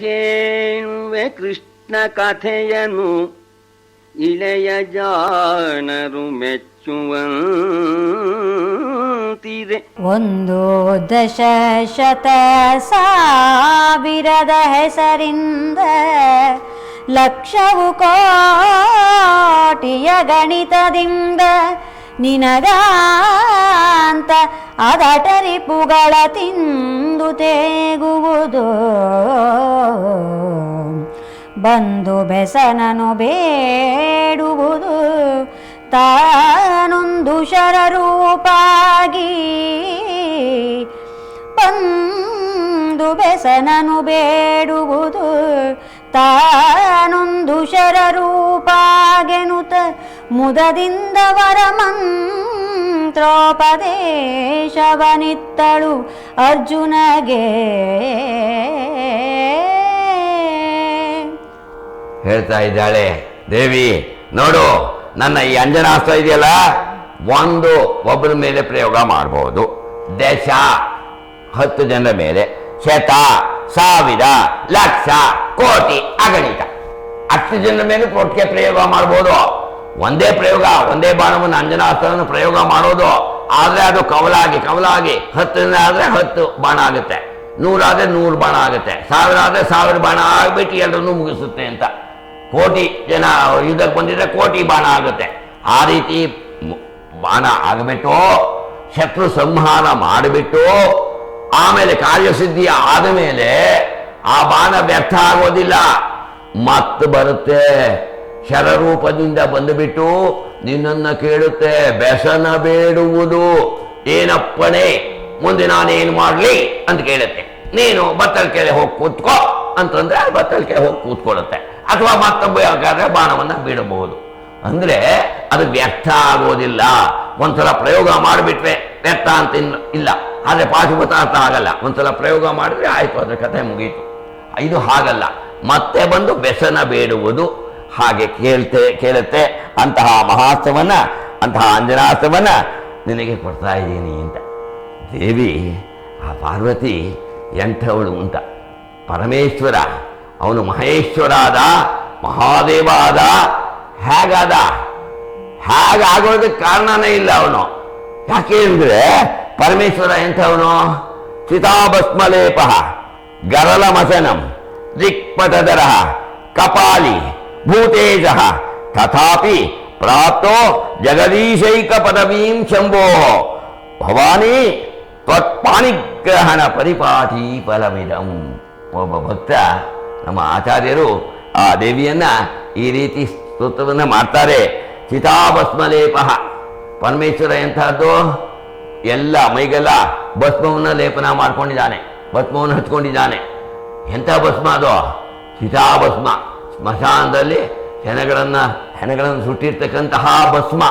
ಹೇಳುವೆ ಕೃಷ್ಣ ಕಥೆಯನು ಇಳೆಯ ಜಾಣರು ಮೆಚ್ಚುವಂತಿದೆ. ಒಂದು ದಶ ಶತ ಸಾವಿರದ ಹೆಸರಿಂದ ಲಕ್ಷವು ಕೋಟಿಯ ಗಣಿತದಿಂದ ನಿನಗಾಂತ ಅದಟರಿಪುಗಳ ತಿಂದು ತೇಗುವುದು. ಬಂದು ಬೆಸನನು ಬೇಡುವುದು. ತಾನೊಂದು ಶರರೂಪಾಗಿ ಬಂದು ಬೆಸನನು ಬೇಡುವುದು. ತಾನೊಂದು ಶರರೂಪಾಗೆನುತ ಮುದದಿಂದ ವರ ಮಂತ್ರೋಪದೇಶವನಿತ್ತಳು ಅರ್ಜುನಗೆ. ಹೇಳ್ತಾ ಇದ್ದಾಳೆ, ದೇವಿ, ನೋಡು, ನನ್ನ ಈ ಅಂಜನಾಸ್ತ್ರ ಇದೆಯಲ್ಲ? ಒಂದು ಒಬ್ಬರ ಮೇಲೆ ಪ್ರಯೋಗ ಮಾಡಬಹುದು ದಶ, ಹತ್ತು ಜನರ ಮೇಲೆ. ಶತ, ಸಾವಿರ, ಲಕ್ಷ, ಕೋಟಿ, ಅಗಣಿತ. ಹತ್ತು ಜನರ ಮೇಲೆ ಕೋಟಿಗೆ ಪ್ರಯೋಗ ಮಾಡ್ಬೋದು. ಒಂದೇ ಪ್ರಯೋಗ, ಒಂದೇ ಬಾಣವನ್ನು ಅಂಜನಾಸ್ತ್ರವನ್ನು ಪ್ರಯೋಗ ಮಾಡೋದು, ಆದರೆ ಅದು ಕವಲಾಗಿ ಕವಲಾಗಿ, ಹತ್ತರಿಂದ ಆದರೆ ಹತ್ತು ಬಾಣ ಆಗುತ್ತೆ. ನೂರಾದರೆ ನೂರು ಬಾಣ ಆಗುತ್ತೆ. ಸಾವಿರ ಆದರೆ ಸಾವಿರ ಬಾಣ ಆಗಿಬಿಟ್ಟು ಎಲ್ಲರನ್ನೂ ಮುಗಿಸುತ್ತೆ ಅಂತ. ಕೋಟಿ ಜನ ಯುದ್ಧಕ್ಕೆ ಬಂದಿದ್ರೆ ಕೋಟಿ ಬಾಣ ಆಗುತ್ತೆ. ಆ ರೀತಿ ಬಾಣ ಆಗಿಬಿಟ್ಟು, ಶತ್ರು ಸಂಹಾರ ಮಾಡಿಬಿಟ್ಟು, ಆಮೇಲೆ ಕಾರ್ಯಸಿದ್ಧಿ ಆದ ಮೇಲೆ ಆ ಬಾಣ ವ್ಯರ್ಥ ಆಗೋದಿಲ್ಲ. ಮತ್ತೆ ಬರುತ್ತೆ. ಶರರೂಪದಿಂದ ಬಂದುಬಿಟ್ಟು ನಿನ್ನನ್ನ ಕೇಳುತ್ತೆ ಬೆಸನ ಬೇಡುವುದು, ಏನಪ್ಪಣೆ? ಮುಂದೆ ನಾನೇನು ಮಾಡಲಿ? ಅಂತ ಕೇಳುತ್ತೆ. ನೀನು ಬತ್ತಲ ಕೆರೆ ಹೋಗಿ ಕೂತ್ಕೋ. ಅಂತಂದ್ರೆ ಅದು ಬತ್ತಲ ಕೆರೆ ಹೋಗಿ ಕೂತ್ಕೊಳ್ಳುತ್ತೆ. ಅಥವಾ ಮತ್ತೊಬ್ಬ ಯಾಕಾದ್ರೆ ಬಾಣವನ್ನ ಬಿಡಬಹುದು ಅಂದ್ರೆ ಅದು ವ್ಯರ್ಥ ಆಗೋದಿಲ್ಲ. ಒಂದ್ಸಲ ಪ್ರಯೋಗ ಮಾಡಿಬಿಟ್ರೆ ವ್ಯರ್ಥ ಅಂತ ಇಲ್ಲ. ಆದರೆ ಪಾಶುಪತಾರ್ಥ ಆಗಲ್ಲ. ಒಂದ್ಸಲ ಪ್ರಯೋಗ ಮಾಡಿದ್ರೆ ಆಯ್ತು, ಅದ್ರ ಕಥೆ ಮುಗೀತು. ಇದು ಹಾಗಲ್ಲ. ಮತ್ತೆ ಬಂದು ಬೆಸನ ಬೇಡುವುದು. ಹಾಗೆ ಕೇಳ್ತೆ, ಕೇಳುತ್ತೆ. ಅಂತಹ ಮಹಾಸ್ತ್ರವನ್ನ, ಅಂತಹ ಅಂಜನಾಸ್ತ್ರವನ್ನ ನಿನಗೆ ಕೊಡ್ತಾ ಇದ್ದೀನಿ ಅಂತ. ದೇವಿ, ಆ ಪಾರ್ವತಿ ಎಂಥವಳು ಅಂತ. ಪರಮೇಶ್ವರ, ಅವನು ಮಹೇಶ್ವರ ಆದ ಮಹಾದೇವ ಆದ ಹೇಗಾದ? ಹೇಗಾಗೋದಕ್ಕೆ ಕಾರಣನೇ ಇಲ್ಲ ಅವನು. ಯಾಕೆ ಅಂದರೆ ಪರಮೇಶ್ವರ ಎಂಥವನು? ಚಿತಾಭಸ್ಮಲೇಪ ಗರಲ ಮಸನಂ ದಿಕ್ಪಟದರ ಕಪಾಲಿ ಭೂತೇಜ ತಥಾಪಿ ಪ್ರಾಪ್ತೋ ಜಗದೀಶೈಕ ಪದವೀಂ ಶಂಭೋ ಭವಾನಿ ತ್ವತ್ಪಾಣಿಗ್ರಹಣ ಪರಿಪಾಠಿ ಫಲಮಿದಂ ಒಬ್ಬ ಭಕ್ತ ನಮ್ಮ ಆಚಾರ್ಯರು ಆ ದೇವಿಯನ್ನ ಈ ರೀತಿ ಸ್ತೋತ್ರವನ್ನು ಮಾಡ್ತಾರೆ. ಚಿತಾಭಸ್ಮಲೇಪ. ಪರಮೇಶ್ವರ ಎಂಥದ್ದು? ಎಲ್ಲ ಮೈಗೆಲ್ಲ ಭಸ್ಮವನ್ನು ಲೇಪನ ಮಾಡ್ಕೊಂಡಿದ್ದಾನೆ. ಭಸ್ಮವನ್ನು ಹಚ್ಕೊಂಡಿದ್ದಾನೆ. ಎಂಥ ಭಸ್ಮ ಅದು? ಚಿತಾಭಸ್ಮ. ಸ್ಮಶಾನದಲ್ಲಿ ಹೆಣಗಳನ್ನು ಹೆಣಗಳನ್ನು ಸುಟ್ಟಿರ್ತಕ್ಕಂತಹ ಭಸ್ಮ,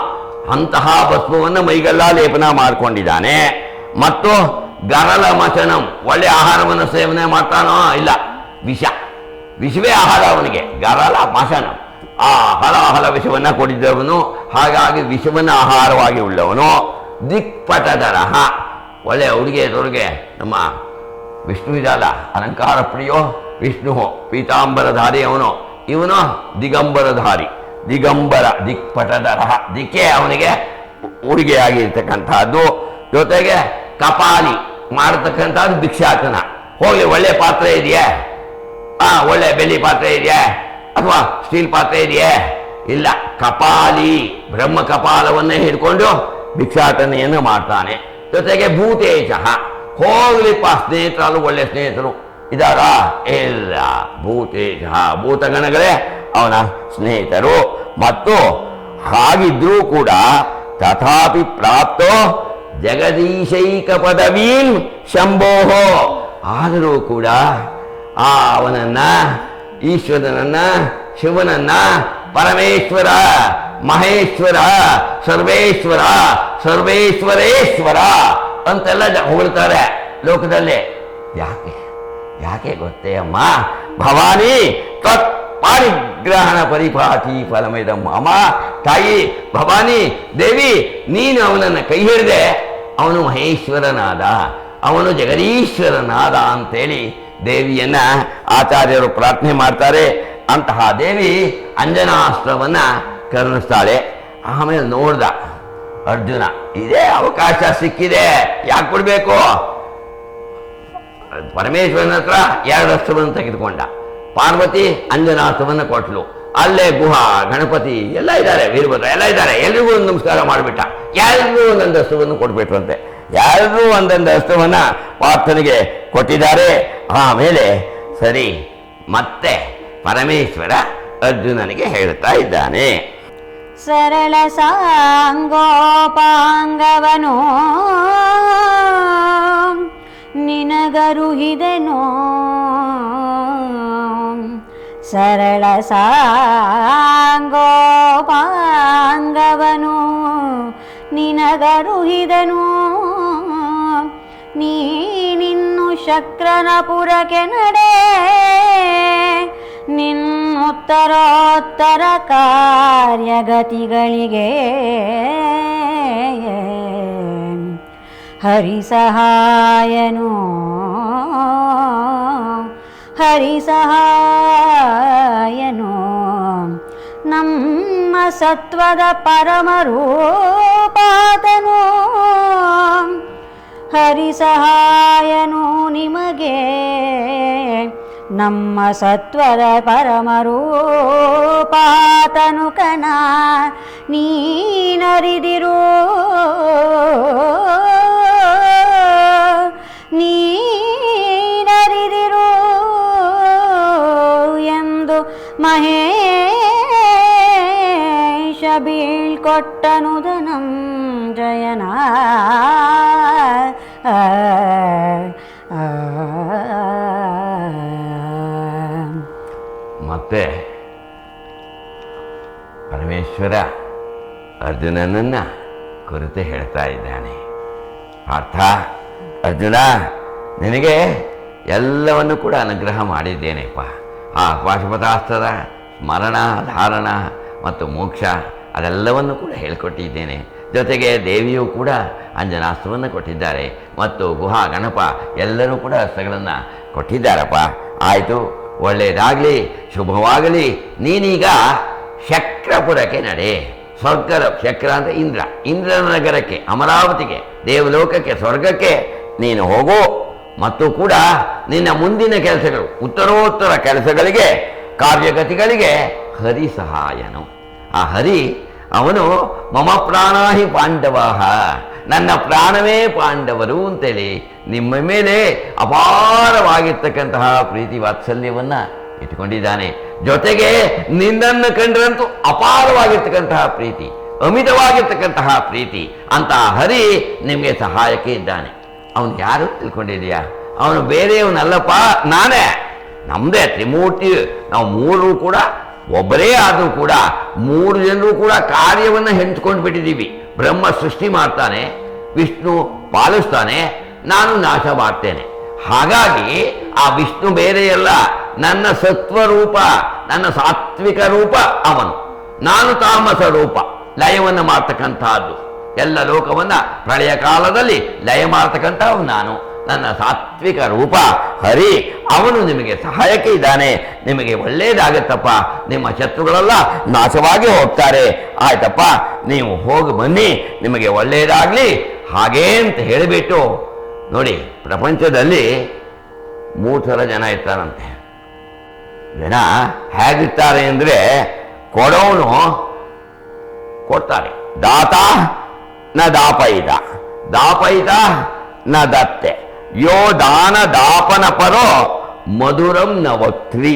ಅಂತಹ ಭಸ್ಮವನ್ನು ಮೈಗೆಲ್ಲ ಲೇಪನ ಮಾಡಿಕೊಂಡಿದ್ದಾನೆ. ಮತ್ತು ಗರಲ ಮಚನಂ, ಒಳ್ಳೆ ಆಹಾರವನ್ನು ಸೇವನೆ ಮಾಡ್ತಾನೋ ಇಲ್ಲ, ವಿಷ. ವಿಷವೇ ಆಹಾರ ಅವನಿಗೆ, ಗರಲ ಮಚನಂ. ಆ ಹಲ ಹಲ ವಿಷವನ್ನು ಕೊಡಿದ್ದವನು ಹಾಗಾಗಿ ವಿಷವನ್ನು ಆಹಾರವಾಗಿ ಉಳ್ಳವನು. ದಿಕ್ಪಟದರಹ. ಒಳ್ಳೆ ಉಡುಗೆ ತೊಡುಗೆ ನಮ್ಮ ವಿಷ್ಣು ಅಲಂಕಾರ ಪ್ರಿಯೋ ವಿಷ್ಣು ಪೀತಾಂಬರಧಾರಿ ಅವನು. ಇವನು ದಿಗಂಬರಧಾರಿ, ದಿಗಂಬರ ದಿಕ್ಪಟದರಹ ದಿಕ್ಕೆ ಅವನಿಗೆ ಉಡುಗೆಯಾಗಿರ್ತಕ್ಕಂಥದ್ದು. ಜೊತೆಗೆ ಕಪಾಲಿ ಮಾಡತಕ್ಕಂಥದ್ದು ಭಿಕ್ಷಾಟನ. ಹೋಗಿ ಒಳ್ಳೆ ಪಾತ್ರೆ ಇದೆಯೇ? ಆ, ಒಳ್ಳೆ ಬೆಳ್ಳಿ ಪಾತ್ರೆ ಇದೆಯೇ? ಅಥವಾ ಸ್ಟೀಲ್ ಪಾತ್ರೆ ಇದೆಯೇ? ಇಲ್ಲ. ಕಪಾಲಿ ಬ್ರಹ್ಮ ಕಪಾಲವನ್ನೇ ಹಿಡ್ಕೊಂಡು ಭಿಕ್ಷಾಟನೆಯನ್ನು ಮಾಡ್ತಾನೆ. ಜೊತೆಗೆ ಭೂತೇಶ ಹೋಗ್ಲಿಪ್ಪ ಸ್ನೇಹಿತರು ಒಳ್ಳೆ ಸ್ನೇಹಿತರು. ಇದಾರ ಇಲ್ಲ ಭೂತೇಶ ಭೂತಗಣಗಳೇ ಅವನ ಸ್ನೇಹಿತರು. ಮತ್ತು ಹಾಗಿದ್ರೂ ಕೂಡ ತಥಾಪಿ ಪ್ರಾಪ್ತೋ ಜಗದೀಶೈಕ ಪದವೀನ್ ಶಂಭೋಹೋ ಆದರೂ ಕೂಡ ಆ ಅವನನ್ನ, ಈಶ್ವರನನ್ನ, ಶಿವನನ್ನ, ಪರಮೇಶ್ವರ, ಮಹೇಶ್ವರ, ಸರ್ವೇಶ್ವರ, ಸರ್ವೇಶ್ವರೇಶ್ವರ ಅಂತೆಲ್ಲ ಹೊಗಳ್ತಾರೆ ಲೋಕದಲ್ಲಿ. ಯಾಕೆ? ಯಾಕೆ ಗೊತ್ತೇ ಅಮ್ಮ? ಭವಾನಿ, ತತ್ ಪಾರಿಗ್ರಹಣ ಪರಿಪಾಠಿ ಫಲಮೈದಮ್ಮ ಅಮ್ಮ. ತಾಯಿ, ಭವಾನಿ, ದೇವಿ, ನೀನು ಅವನನ್ನು ಕೈ ಹಿಡಿದೆ ಅವನು ಮಹೇಶ್ವರನಾದ, ಅವನು ಜಗದೀಶ್ವರನಾದ ಅಂತೇಳಿ ದೇವಿಯನ್ನ ಆಚಾರ್ಯರು ಪ್ರಾರ್ಥನೆ ಮಾಡ್ತಾರೆ. ಅಂತಹ ದೇವಿ ಅಂಜನಾಸ್ತ್ರವನ್ನ ಕರುಣಿಸ್ತಾಳೆ. ಆಮೇಲೆ ನೋಡ್ದ ಅರ್ಜುನ, ಇದೇ ಅವಕಾಶ ಸಿಕ್ಕಿದೆ, ಯಾಕೆ ಕೊಡ್ಬೇಕು ಪರಮೇಶ್ವರನ ಹತ್ರ ಎರಡು ಅಸ್ತ್ರವನ್ನು ತೆಗೆದುಕೊಂಡ. ಪಾರ್ವತಿ ಅಂಜನಾಸ್ತ್ರವನ್ನು ಕೊಟ್ಲು. ಅಲ್ಲೇ ಗುಹಾ, ಗಣಪತಿ ಎಲ್ಲ ಇದ್ದಾರೆ, ವೀರಭದ್ರ ಎಲ್ಲ ಇದ್ದಾರೆ. ಎಲ್ರಿಗೂ ಒಂದು ನಮಸ್ಕಾರ ಮಾಡಿಬಿಟ್ಟ. ಯಾರಿಗೂ ಒಂದೊಂದು ಅಸ್ತ್ರವನ್ನು ಕೊಟ್ಬಿಟ್ರಂತೆ. ಯಾರಿಗೂ ಒಂದೊಂದು ಅಸ್ತ್ರವನ್ನು ಪಾರ್ಥನಿಗೆ ಕೊಟ್ಟಿದ್ದಾರೆ. ಆಮೇಲೆ ಸರಿ, ಮತ್ತೆ ಪರಮೇಶ್ವರ ಅರ್ಜುನನಿಗೆ ಹೇಳ್ತಾ ಇದ್ದಾನೆ. ಸರಳ ಸಾಂಗೋಪಾಂಗವನು. ನಿನಗರುಹಿದೆನೋ? ಸರಳ ಸಾಂಗೋಪಾಂಗವನು ನಿನಗರುಹಿದನು? ನೀನಿನ್ನು ಶಕ್ರನಪುರಕ್ಕೆ ನಡೆ. ನಿನ್ನುತ್ತರೋತ್ತರ ಕಾರ್ಯಗತಿಗಳಿಗೆ. ಹರಿಸಹಾಯನು. ಹರಿಸಹಾಯನು. ನಮ್ಮ ಸತ್ವದ ಪರಮರೂಪಾತನು ಹರಿಸಹಾಯನು ನಿಮಗೆ. ನಮ್ಮ ಸತ್ವದ ಪರಮರೂಪಾತನು ಕಣ ನೀನರಿದಿರು ನೀನರಿದಿರು ಎಂದು ಮಹೇಶ ಬೀಳ್ಕೊಟ್ಟನು ಧನಂಜಯನ ಜಯನ. ಮತ್ತೆ ಪರಮೇಶ್ವರ ಅರ್ಜುನನನ್ನ ಕುರಿತು ಹೇಳ್ತಾ ಇದ್ದಾನೆ. ಪಾರ್ಥ ಅರ್ಜುನ, ನಿನಗೆ ಎಲ್ಲವನ್ನು ಕೂಡ ಅನುಗ್ರಹ ಮಾಡಿದ್ದೇನೆಪ್ಪ. ಆ ಪಾಶುಪತಾಸ್ತ್ರದ ಸ್ಮರಣ, ಧಾರಣ ಮತ್ತು ಮೋಕ್ಷ ಅದೆಲ್ಲವನ್ನು ಕೂಡ ಹೇಳಿಕೊಟ್ಟಿದ್ದೇನೆ. ಜೊತೆಗೆ ದೇವಿಯು ಕೂಡ ಅಂಜನಾಸ್ತ್ರವನ್ನು ಕೊಟ್ಟಿದ್ದಾರೆ ಮತ್ತು ಗುಹಾ, ಗಣಪ ಎಲ್ಲರೂ ಕೂಡ ಅಸ್ತ್ರಗಳನ್ನು ಕೊಟ್ಟಿದ್ದಾರಪ್ಪ. ಆಯಿತು, ಒಳ್ಳೆಯದಾಗಲಿ, ಶುಭವಾಗಲಿ. ನೀನೀಗ ಶಕ್ರಪುರಕ್ಕೆ ನಡೆ. ಸ್ವರ್ಗದ ಶಕ್ರ ಅಂದರೆ ಇಂದ್ರ. ಇಂದ್ರನಗರಕ್ಕೆ ಅಮರಾವತಿಗೆ, ದೇವಲೋಕಕ್ಕೆ, ಸ್ವರ್ಗಕ್ಕೆ ನೀನು ಹೋಗು ಮತ್ತು ಕೂಡ ನಿನ್ನ ಮುಂದಿನ ಕೆಲಸಗಳು, ಉತ್ತರೋತ್ತರ ಕೆಲಸಗಳಿಗೆ, ಕಾರ್ಯಗತಿಗಳಿಗೆ ಹರಿ ಸಹಾಯನು. ಆ ಹರಿ ಅವನು ಮಮ ಪ್ರಾಣಾಹಿ ಪಾಂಡವಾಹ. ನನ್ನ ಪ್ರಾಣವೇ ಪಾಂಡವರು ಅಂತೇಳಿ ನಿಮ್ಮ ಮೇಲೆ ಅಪಾರವಾಗಿರ್ತಕ್ಕಂತಹ ಪ್ರೀತಿ ವಾತ್ಸಲ್ಯವನ್ನ ಇಟ್ಟುಕೊಂಡಿದ್ದಾನೆ. ಜೊತೆಗೆ ನಿನ್ನನ್ನು ಕಂಡ್ರಂತೂ ಅಪಾರವಾಗಿರ್ತಕ್ಕಂತಹ ಪ್ರೀತಿ, ಅಮಿತವಾಗಿರ್ತಕ್ಕಂತಹ ಪ್ರೀತಿ, ಅಂತಹ ಹರಿ ನಿಮಗೆ ಸಹಾಯಕ್ಕೆ ಇದ್ದಾನೆ. ಅವನು ಯಾರು ತಿಳ್ಕೊಂಡಿದೀಯಾ ಅವನು ಬೇರೆಯವನಲ್ಲಪ್ಪ ನಾನೇ. ನಮ್ದೇ ತ್ರಿಮೂರ್ತಿ, ನಾವು ಮೂರು ಕೂಡ, ಒಬ್ಬರೇ ಆದರೂ ಕೂಡ, ಮೂರು ಜನರು ಕೂಡ ಕಾರ್ಯವನ್ನು ಹೆಂಚ್ಕೊಂಡು ಬಿಟ್ಟಿದ್ದೀವಿ. ಬ್ರಹ್ಮ ಸೃಷ್ಟಿ ಮಾಡ್ತಾನೆ, ವಿಷ್ಣು ಪಾಲಿಸ್ತಾನೆ, ನಾನು ನಾಶ ಮಾಡ್ತೇನೆ. ಹಾಗಾಗಿ ಆ ವಿಷ್ಣು ಬೇರೆಯಲ್ಲ ನನ್ನ ಸತ್ವ ರೂಪ ನನ್ನ ಸಾತ್ವಿಕ ರೂಪ ಅವನು. ನಾನು ತಾಮಸ ರೂಪ, ಲಯವನ್ನು ಮಾಡ್ತಕ್ಕಂತಹದ್ದು ಎಲ್ಲ ಲೋಕವನ್ನ ಪ್ರಳಯ ಕಾಲದಲ್ಲಿ ಲಯ ಮಾಡ್ತಕ್ಕಂಥವು ನಾನು. ನನ್ನ ಸಾತ್ವಿಕ ರೂಪ, ಹರಿ, ಅವನು ನಿಮಗೆ ಸಹಾಯಕ್ಕೆ ಇದ್ದಾನೆ. ನಿಮಗೆ ಒಳ್ಳೇದಾಗತ್ತಪ್ಪ. ನಿಮ್ಮ ಶತ್ರುಗಳೆಲ್ಲ ನಾಶವಾಗಿ ಹೋಗ್ತಾರೆ. ಆಯ್ತಪ್ಪ, ನೀವು ಹೋಗಿ ಬನ್ನಿ. ನಿಮಗೆ ಒಳ್ಳೇದಾಗ್ಲಿ. ಹಾಗೇ ಅಂತ ಹೇಳಿಬಿಟ್ಟು ನೋಡಿ, ಪ್ರಪಂಚದಲ್ಲಿ ಮೂರು ಥರ ಜನ ಇರ್ತಾರಂತೆ. ಜನ ಹೇಗಿರ್ತಾರೆ ಅಂದರೆ ಕೊಡೋನು ಕೊಡ್ತಾರೆ. ದಾತ ನ ದಾಪಯಿತ. ದಾಪಯಿತ ನ ದತ್ತೆ. ಯೋ ದಾನ ದಾಪನ ಪರೋ ಮಧುರಂ ನ ವಕ್ತ್ರಿ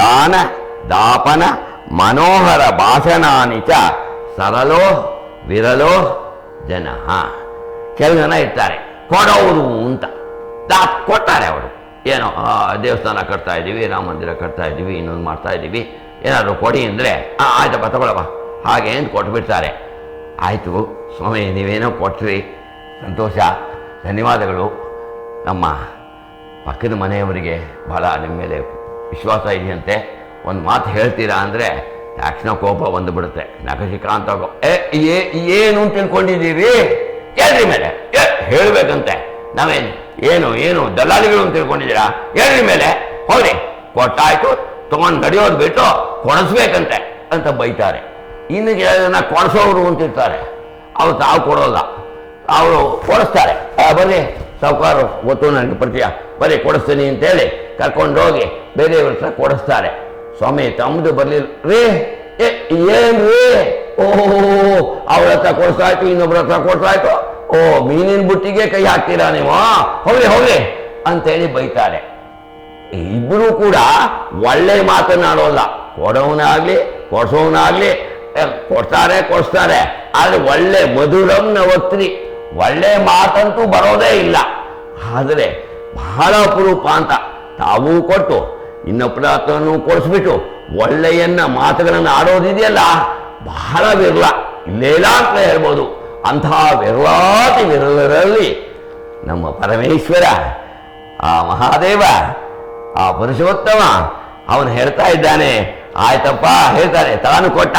ದಾನ ದಾಪನ ಮನೋಹರ ಭಾಷಣಾನಿ ಚ ಸರಲೋ ವಿರಲೋ ಜನ. ಕೆಲ ಜನ ಇರ್ತಾರೆ, ಕೊಡೋರು ಅಂತ. ದಾಪ್ ಕೊಡ್ತಾರೆ ಅವರು. ಏನೋ ದೇವಸ್ಥಾನ ಕಟ್ತಾ ಇದ್ದೀವಿ, ರಾಮ ಮಂದಿರ ಕಟ್ತಾ ಇದ್ದೀವಿ, ಇನ್ನೊಂದು ಮಾಡ್ತಾ ಇದ್ದೀವಿ. ಏನಾದರೂ ಕೊಡಿ ಅಂದರೆ ಆಯ್ತಪ್ಪ ತಗೊಳಪ್ಪ ಹಾಗೆ ಅಂತ ಕೊಟ್ಬಿಡ್ತಾರೆ. ಆಯಿತು. ಸ್ವಾಮಿ, ನೀವೇನೋ ಕೊಟ್ಟಿರಿ ಸಂತೋಷ. ಧನ್ಯವಾದಗಳು. ನಮ್ಮ ಪಕ್ಕದ ಮನೆಯವರಿಗೆ ಭಾಳ ನಿಮ್ಮ ಮೇಲೆ ವಿಶ್ವಾಸ ಇದೆಯಂತೆ. ಒಂದು ಮಾತು ಹೇಳ್ತೀರಾ ಅಂದರೆ ತಕ್ಷಣ ಕೋಪ ಬಂದುಬಿಡುತ್ತೆ ನಖಶಿಕಾಂತ ಗೋ- ಏ ಏನು ಅಂತ ತಿಳ್ಕೊಂಡಿದ್ದೀವಿ ಹೇಳ್ರಿ ಮೇಲೆ. ಹೇಳ್ಬೇಕಂತೆ. ನಾವೇನು ಏನು ಏನು ದಲ್ಲಾಳಿಗಳು ಅಂತ ತಿಳ್ಕೊಂಡಿದ್ದೀರಾ? ಹೇಳ್ರಿ ಮೇಲೆ. ಹೋಗ್ರಿ. ಕೊಟ್ಟಾಯ್ತು. ತೊಗೊಂಡು ನಡೆಯೋದು ಬಿಟ್ಟು ಕೊಡಿಸ್ಬೇಕಂತೆ ಅಂತ ಬೈತಾರೆ. ಇನ್ನು ಕೊಡಿಸೋರು ಅಂತಿರ್ತಾರೆ ಅವ್ರು ತಾವು ಕೊಡೋಲ್ಲ. ಅವರು ಕೊಡಿಸ್ತಾರೆ. ಬನ್ನಿ ಸಾವುಕಾರು ಗೊತ್ತು ನನಗೆ ಪರಿಚಯ. ಬರೀ ಕೊಡಿಸ್ತೀನಿ ಅಂತೇಳಿ ಕರ್ಕೊಂಡು ಹೋಗಿ ಬೇರೆಯವ್ರ ಹತ್ರ ಕೊಡಿಸ್ತಾರೆ. ಸ್ವಾಮಿ, ತಮ್ಮದು ಬರಲಿಲ್ಲ. ರೀ, ಏ, ಏನ್ರಿ? ಓಹೋ ಅವ್ರ ಹತ್ರ ಕೊಡ್ಸಾಯ್ತು ಇನ್ನೊಬ್ರ ಹತ್ರ ಕೊಡ್ಸಾಯ್ತು ಓ, ಮೀನಿನ ಬುಟ್ಟಿಗೆ ಕೈ ಹಾಕ್ತೀರಾ ನೀವು? ಹೋಗ್ಲಿ ಹೋಗ್ಲಿ ಅಂತೇಳಿ ಬೈತಾರೆ. ಇಬ್ಬರು ಕೂಡ ಒಳ್ಳೆ ಮಾತನಾಡೋಲ್ಲ ಕೊಡೋನಾಗ್ಲಿ ಕೊಡ್ಸೋನಾಗ್ಲಿ ಕೊಡ್ತಾರೆ, ಕೊಡಿಸ್ತಾರೆ. ಆದ್ರೆ ಒಳ್ಳೆ ಮಧುರಂ ನವತ್ರಿ ಒಳ್ಳೆ ಮಾತಂತೂ ಬರೋದೇ ಇಲ್ಲ. ಆದರೆ ಬಹಳ ಅಪರೂಪ ಅಂತ ತಾವೂ ಕೊಟ್ಟು ಇನ್ನೊಬ್ಬರ ಹತ್ರನೂ ಕೊಡಿಸ್ಬಿಟ್ಟು, ಒಳ್ಳೆಯನ್ನ ಮಾತುಗಳನ್ನು ಆಡೋದಿದೆಯಲ್ಲ, ಬಹಳ ವಿರಳ. ಇಲ್ಲೇಲ ಇಲ್ಲ ಅಂತ ಹೇಳ್ಬೋದು. ಅಂತಹ ವಿರಳಾತಿ ವಿರಳರಲ್ಲಿ ನಮ್ಮ ಪರಮೇಶ್ವರ, ಆ ಮಹಾದೇವ, ಆ ಪುರುಷೋತ್ತಮ, ಅವನು ಹೇಳ್ತಾ ಇದ್ದಾನೆ, ಆಯ್ತಪ್ಪ, ಹೇಳ್ತಾರೆ, ತಾನು ಕೊಟ್ಟ.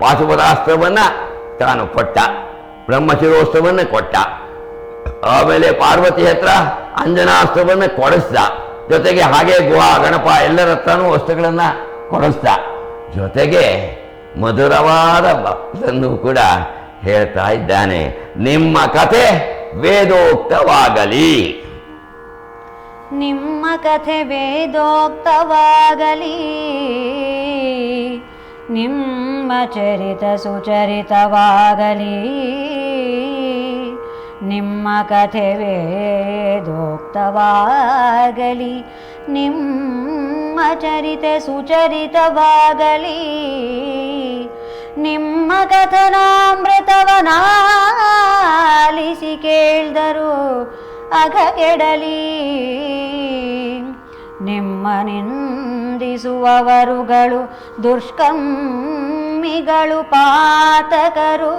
ಪಾಶುಪತಾಸ್ತ್ರವನ್ನ ತಾನು ಕೊಟ್ಟ, ಬ್ರಹ್ಮಶಿರೋಸ್ತ್ರವನ್ನ ಕೊಟ್ಟ. ಆಮೇಲೆ ಪಾರ್ವತಿ ಹತ್ರ ಅಂಜನಾಸ್ತ್ರವನ್ನ ಕೊಡಿಸ್ದ. ಜೊತೆಗೆ ಹಾಗೆ ಗುಹಾ, ಗಣಪ ಎಲ್ಲರ ಹತ್ರನೂ ವಸ್ತುಗಳನ್ನ ಕೊಡಿಸ್ದ. ಜೊತೆಗೆ ಮಧುರವಾದ ಭಕ್ತನ್ನು ಕೂಡ ಹೇಳ್ತಾ ಇದ್ದಾನೆ. ನಿಮ್ಮ ಕಥೆ ವೇದೋಕ್ತವಾಗಲಿ. ನಿಮ್ಮ ಕಥೆ ವೇದೋಕ್ತವಾಗಲಿ. ನಿಮ್ಮ ಚರಿತ ಸುಚರಿತವಾಗಲಿ. ನಿಮ್ಮ ಕಥೆ ವೇದೋಕ್ತವಾಗಲಿ ನಿಮ್ಮ ಚರಿತೆ ಸುಚರಿತವಾಗಲಿ. ನಿಮ್ಮ ಕಥನಾಮೃತವನಾಲಿಸಿ ಕೇಳಿದರು ಅಘ ಕೆಡಲಿ ನಿಮ್ಮ ನಿಂದಿಸುವವರುಗಳು ದುಷ್ಕರ್ಮಿಗಳು ಪಾತಕರು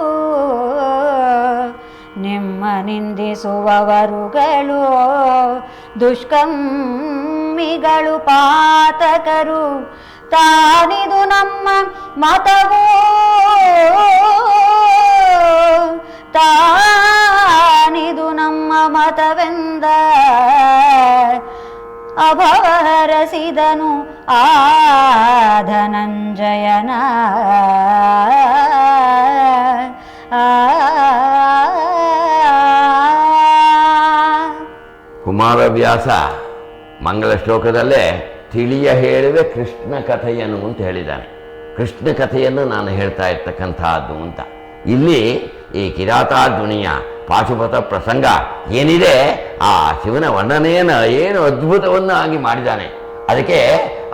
ನಿಮ್ಮ ನಿಂದಿಸುವವರುಗಳು ದುಷ್ಕರ್ಮಿಗಳು ಪಾತಕರು ತಾನಿದು ನಮ್ಮ ಮತವೋ ತಾನಿದು ನಮ್ಮ ಮತವೆಂದ ಅಭವಹರಸಿದನು ಆ ಧನಂಜಯನ ಕುಮಾರವ್ಯಾಸ, ಮಂಗಳ ಶ್ಲೋಕದಲ್ಲೇ ತಿಳಿಯ ಹೇಳುವೆ ಕೃಷ್ಣ ಕಥೆಯನ್ನು ಅಂತ ಹೇಳಿದ್ದಾನೆ. ಕೃಷ್ಣ ಕಥೆಯನ್ನು ನಾನು ಹೇಳ್ತಾ ಇರ್ತಕ್ಕಂಥದ್ದು ಅಂತ. ಇಲ್ಲಿ ಈ ಕಿರಾತಾರ್ಜುನಿಯ ಪಾಶುಪತ ಪ್ರಸಂಗ ಏನಿದೆ? ಆ ಶಿವನ ವರ್ಣನೆಯನ್ನು ಏನು ಅದ್ಭುತವನ್ನು ಆಗಿ ಮಾಡಿದ್ದಾನೆ ಅದಕ್ಕೆ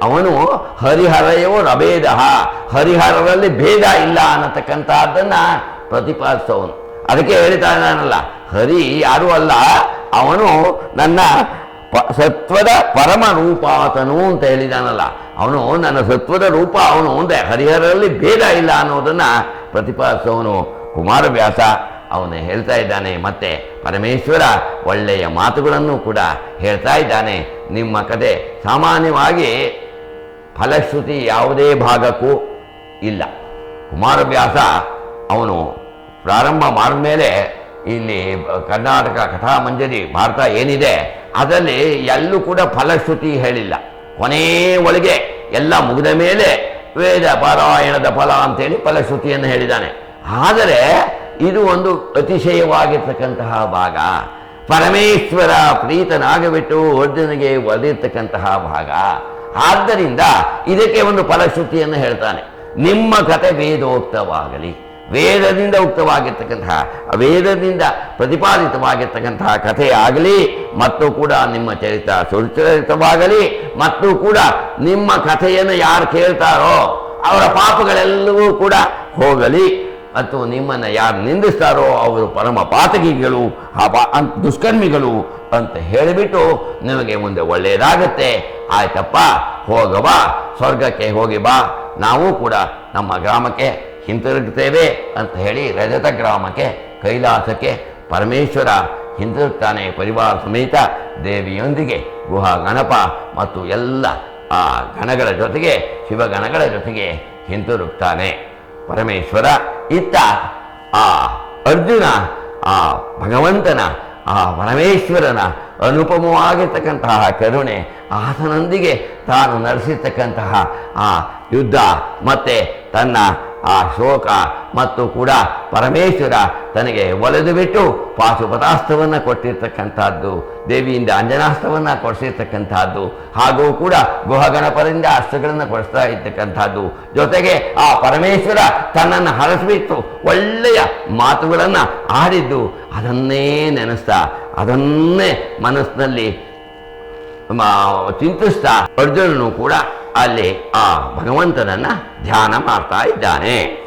ಅವನು ಹರಿಹರಯೋ ರಭೇದ ಹರಿಹರರಲ್ಲಿ ಭೇದ ಇಲ್ಲ ಅನ್ನತಕ್ಕಂತಹದ್ದನ್ನು ಪ್ರತಿಪಾದಿಸೋನು. ಅದಕ್ಕೆ ಹೇಳ್ತಾ ಇದ್ದಾನಲ್ಲ ಹರಿ ಯಾರೂ ಅಲ್ಲ, ಅವನು ನನ್ನ ಪ- ಸತ್ವದ ಪರಮ ರೂಪಾತನು ಅಂತ ಹೇಳಿದಾನಲ್ಲ. ಅವನು ನನ್ನ ಸತ್ವದ ರೂಪ, ಅವನು ಅಂದೆ ಹರಿಹರರಲ್ಲಿ ಭೇದ ಇಲ್ಲ ಅನ್ನೋದನ್ನು ಪ್ರತಿಪಾದಿಸೋನು. ಕುಮಾರವ್ಯಾಸ ಅವನು ಹೇಳ್ತಾ ಇದ್ದಾನೆ, ಮತ್ತೆ ಪರಮೇಶ್ವರ ಒಳ್ಳೆಯ ಮಾತುಗಳನ್ನು ಕೂಡ ಹೇಳ್ತಾ ಇದ್ದಾನೆ. ನಿಮ್ಮ ಕತೆ ಸಾಮಾನ್ಯವಾಗಿ ಫಲಶ್ರುತಿ ಯಾವುದೇ ಭಾಗಕ್ಕೂ ಇಲ್ಲ. ಕುಮಾರವ್ಯಾಸ ಅವನು ಪ್ರಾರಂಭ ಮಾಡಿದ ಮೇಲೆ ಇಲ್ಲಿ ಕರ್ನಾಟಕ ಕಥಾಮಂಜರಿ ಭಾರತ ಏನಿದೆ, ಅದರಲ್ಲಿ ಎಲ್ಲೂ ಕೂಡ ಫಲಶ್ರುತಿ ಹೇಳಿಲ್ಲ. ಕೊನೆಯ ಒಳಗೆ ಎಲ್ಲ ಮುಗಿದ ಮೇಲೆ ವೇದ ಪಾರಾಯಣದ ಫಲ ಅಂತೇಳಿ ಫಲಶ್ರುತಿಯನ್ನು ಹೇಳಿದ್ದಾನೆ. ಆದರೆ ಇದು ಒಂದು ಅತಿಶಯವಾಗಿರ್ತಕ್ಕಂತಹ ಭಾಗ. ಪರಮೇಶ್ವರ ಪ್ರೀತನಾಗಬಿಟ್ಟು ಅರ್ಜುನಿಗೆ ಒಲಿರ್ತಕ್ಕಂತಹ ಭಾಗ. ಆದ್ದರಿಂದ ಇದಕ್ಕೆ ಒಂದು ಫಲಶ್ರುತಿಯನ್ನು ಹೇಳ್ತಾನೆ. ನಿಮ್ಮ ಕತೆ ವೇದೋಕ್ತವಾಗಲಿ. ವೇದದಿಂದ ಉಕ್ತವಾಗಿರ್ತಕ್ಕಂತಹ ವೇದದಿಂದ ಪ್ರತಿಪಾದಿತವಾಗಿರ್ತಕ್ಕಂತಹ ಕಥೆ ಆಗಲಿ, ಮತ್ತು ಕೂಡ ನಿಮ್ಮ ಚರಿತ ಸುಚರಿತವಾಗಲಿ, ಮತ್ತು ಕೂಡ ನಿಮ್ಮ ಕಥೆಯನ್ನು ಯಾರು ಕೇಳ್ತಾರೋ ಅವರ ಪಾಪಗಳೆಲ್ಲವೂ ಕೂಡ ಹೋಗಲಿ. ಮತ್ತು ನಿಮ್ಮನ್ನು ಯಾರು ನಿಂದಿಸ್ತಾರೋ ಅವರು ಪರಮ ಪಾತಕಿಗಳು ಅಂತ್ ದುಷ್ಕರ್ಮಿಗಳು ಅಂತ ಹೇಳಿಬಿಟ್ಟು ನಿಮಗೆ ಮುಂದೆ ಒಳ್ಳೆಯದಾಗತ್ತೆ. ಆಯ್ತಪ್ಪ ಬಾ, ಸ್ವರ್ಗಕ್ಕೆ ಹೋಗಿ ಬಾ. ನಾವು ಕೂಡ ನಮ್ಮ ಗ್ರಾಮಕ್ಕೆ ಹಿಂತಿರುಗ್ತೇವೆ ಅಂತ ಹೇಳಿ ರಜತ ಗ್ರಾಮಕ್ಕೆ, ಕೈಲಾಸಕ್ಕೆ ಪರಮೇಶ್ವರ ಹಿಂತಿರುಗ್ತಾನೆ ಪರಿವಾರ ಸಮೇತ ದೇವಿಯೊಂದಿಗೆ, ಗುಹಾ ಗಣಪ ಮತ್ತು ಎಲ್ಲ ಆ ಗಣಗಳ ಜೊತೆಗೆ ಶಿವಗಣಗಳ ಜೊತೆಗೆ ಹಿಂತಿರುಗ್ತಾನೆ. ಪರಮೇಶ್ವರ, ಇತ್ತ ಆ ಅರ್ಜುನ, ಆ ಭಗವಂತನ, ಆ ಪರಮೇಶ್ವರನ ಅನುಪಮವಾಗಿರ್ತಕ್ಕಂತಹ ಕರುಣೆ, ಆತನೊಂದಿಗೆ ತಾನು ನಡೆಸಿರ್ತಕ್ಕಂತಹ ಆ ಯುದ್ಧ, ಮತ್ತೆ ತನ್ನ ಆ ಶೋಕ ಮತ್ತು ಕೂಡ ಪರಮೇಶ್ವರ ತನಗೆ ಒಲೆದು ಬಿಟ್ಟು ಪಾಶುಪತಾಸ್ತ್ರವನ್ನು ಕೊಟ್ಟಿರ್ತಕ್ಕಂಥದ್ದು, ದೇವಿಯಿಂದ ಅಂಜನಾಸ್ತ್ರವನ್ನು ಕೊಡಿಸಿರ್ತಕ್ಕಂಥದ್ದು, ಹಾಗೂ ಕೂಡ ಗುಹಗಣಪದಿಂದ ಅಸ್ತ್ರಗಳನ್ನು ಕೊಡಿಸ್ತಾ ಇರ್ತಕ್ಕಂಥದ್ದು. ಜೊತೆಗೆ ಆ ಪರಮೇಶ್ವರ ತನ್ನನ್ನು ಹರಸಿಬಿಟ್ಟು ಒಳ್ಳೆಯ ಮಾತುಗಳನ್ನು ಆಡಿದ್ದು, ಅದನ್ನೇ ನೆನೆಸ್ತಾ, ಅದನ್ನೇ ಮನಸ್ಸಿನಲ್ಲಿ ಚಿಂತಿಸ್ತಾ ಅರ್ಜುನನು ಕೂಡ ಅಲ್ಲಿ ಆ ಭಗವಂತನನ್ನ ಧ್ಯಾನ ಮಾಡ್ತಾ ಇದ್ದಾನೆ.